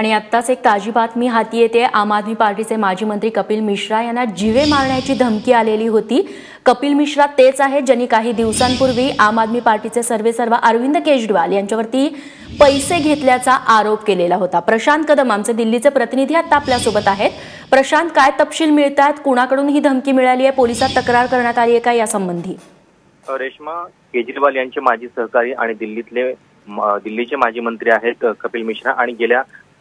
आणि आत्ताच एक ताजी बातमी हाती येते. आम आदमी पार्टीचे माजी मंत्री कपिल मिश्रा यांना जिवे मारण्याची धमकी आलेली होती. कपिल मिश्रा तेच आहेत ज्यांनी काही दिवसांपूर्वी आम आदमी पार्टीचे सर्वे सर्व अरविंद केजरीवाल यांच्यावरती पैसे घेतल्याचा आरोप केलेला होता. प्रशांत कदम आमचे दिल्लीचे प्रतिनिधी आता आपल्यासोबत आहेत. प्रशांत काय तपशील मिळतात? कुणाकडून ही धमकी मिळाली आहे? पोलिसात तक्रार करण्यात आली आहे का यासंबंधी? रेश्मा केजरीवाल यांचे माजी सहकारी आणि दिल्लीतले दिल्लीचे माजी मंत्री आहेत कपिल मिश्रा आणि गेल्या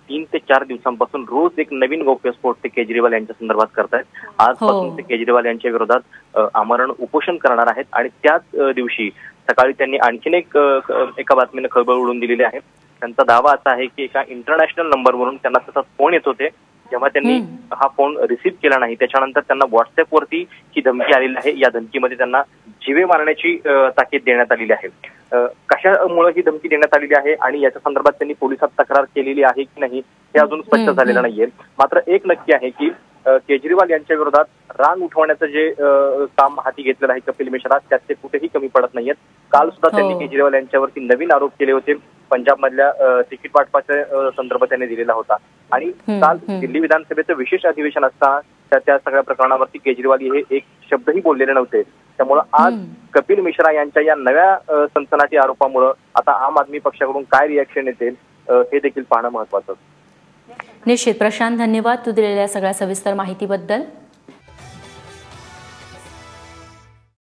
तीन ते चार दिवसांपासून रोज एक नवीन गौप्यस्फोट ते केजरीवाल यांच्या संदर्भात करतायत. आजपासून हो. ते केजरीवाल यांच्या विरोधात आमरण उपोषण करणार आहेत आणि त्याच दिवशी सकाळी त्यांनी आणखीन एक एका बातमीने खळबळ उडून दिलेली आहे. त्यांचा दावा असा आहे की एका इंटरनॅशनल नंबरवरून त्यांना तसा फोन येत होते. जेव्हा त्यांनी हा फोन रिसीव्ह केला नाही त्याच्यानंतर त्यांना व्हॉट्सअपवरती ही धमकी आलेली आहे. या धमकीमध्ये त्यांना जिवे मारण्याची ताकीद देण्यात आलेली आहे. कशामुळे ही धमकी देण्यात आलेली आहे आणि याच्या संदर्भात त्यांनी पोलिसात तक्रार केलेली आहे की नाही हे अजून स्पष्ट झालेलं नाहीये. मात्र एक नक्की आहे की केजरीवाल यांच्या विरोधात रांग उठवण्याचं जे काम हाती घेतलेलं आहे कपिल मिश्रा त्यात ते कुठेही कमी पडत नाहीयेत. काल सुद्धा त्यांनी हो. केजरीवाल यांच्यावरती नवीन आरोप केले होते. पंजाबमधल्या अ, तिकीट वाटपाच्या अ, संदर्भात त्यांनी दिलेला होता. आणि काल. दिल्ली विधानसभेचं विशेष अधिवेशन असताना त्या त्या सगळ्या प्रकरणावरती केजरीवाल हे एक शब्दही बोललेले नव्हते. त्यामुळं आज. कपिल मिश्रा यांच्या या नव्या सनसनाटी आरोपामुळं आता आम आदमी पक्षाकडून काय रिॲक्शन येतील हे देखील पाहणं महत्वाचं. निश्चित. प्रशांत धन्यवाद तू दिलेल्या सगळ्या सविस्तर माहितीबद्दल.